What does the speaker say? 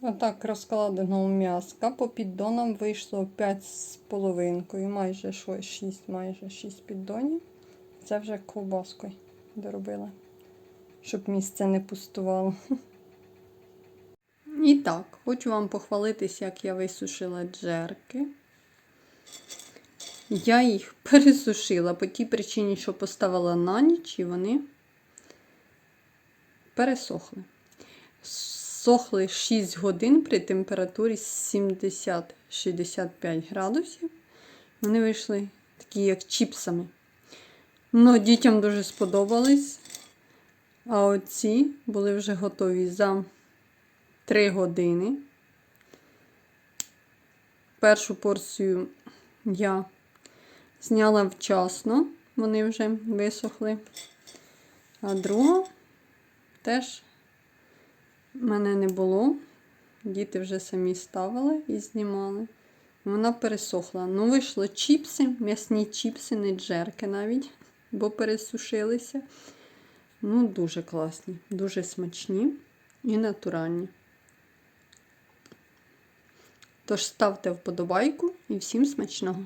Отак розкладеного м'яска по піддонам вийшло 5,5, майже 6, майже 6 піддонів. Це вже ковбаскою доробила, щоб місце не пустувало. І так, хочу вам похвалитись, як я висушила джерки. Я їх пересушила по тій причині, що поставила на ніч, і вони пересохли. Сохли 6 годин при температурі 70-65 градусів. Вони вийшли такі, як чіпсами. Ну, дітям дуже сподобались. А оці були вже готові за 3 години. Першу порцію я зняла вчасно, вони вже висохли. А друга теж мене не було. Діти вже самі ставили і знімали. Вона пересохла. Ну, вийшло чіпси, м'ясні чіпси, не джерки навіть, бо пересушилися. Ну, дуже класні, дуже смачні і натуральні. Тож ставте вподобайку і всім смачного!